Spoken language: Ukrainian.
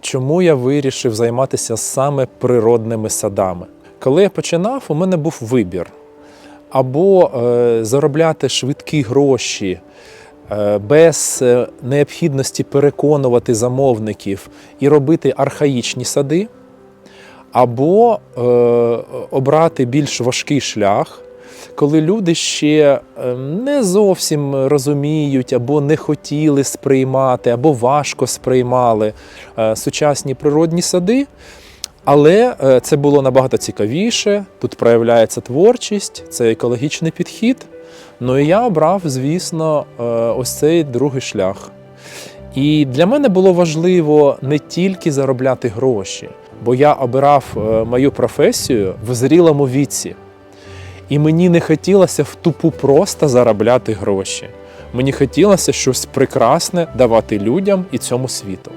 Чому я вирішив займатися саме природними садами? Коли я починав, у мене був вибір: або е, заробляти швидкі гроші е, без е, необхідності переконувати замовників і робити архаїчні сади, або е, обрати більш важкий шлях. Коли люди ще е, не зовсім розуміють або не хотіли сприймати, або важко сприймали е, сучасні природні сади, але е, це було набагато цікавіше. Тут проявляється творчість, це екологічний підхід. Ну і я обрав, звісно, е, ось цей другий шлях. І для мене було важливо не тільки заробляти гроші, бо я обирав мою професію в зрілому віці. І мені не хотілося в тупу просто заробляти гроші. Мені хотілося щось прекрасне давати людям і цьому світу.